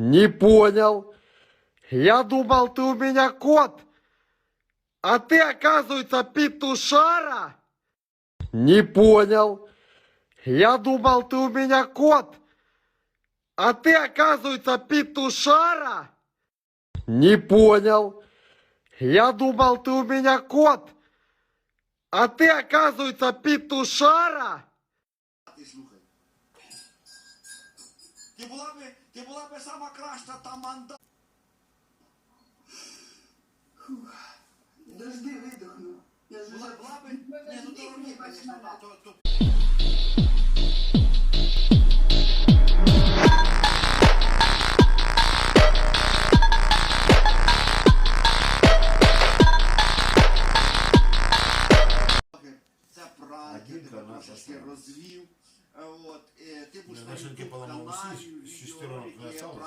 Не понял. Я думал, ты у меня кот. А ты, оказывается, петушара? Не понял. Я думал, ты у меня кот. А ты, оказывается, петушара? Не понял. Я думал, ты у меня кот. А ты, оказывается, петушара? Ти була би, ти була би сама краща та манда. Дожди выдохну. Я ж була, була би. Ні, ну то робіть, звісно, да, то, то. Це розвів. От, Машинки поломал, с шестеренок не осталось.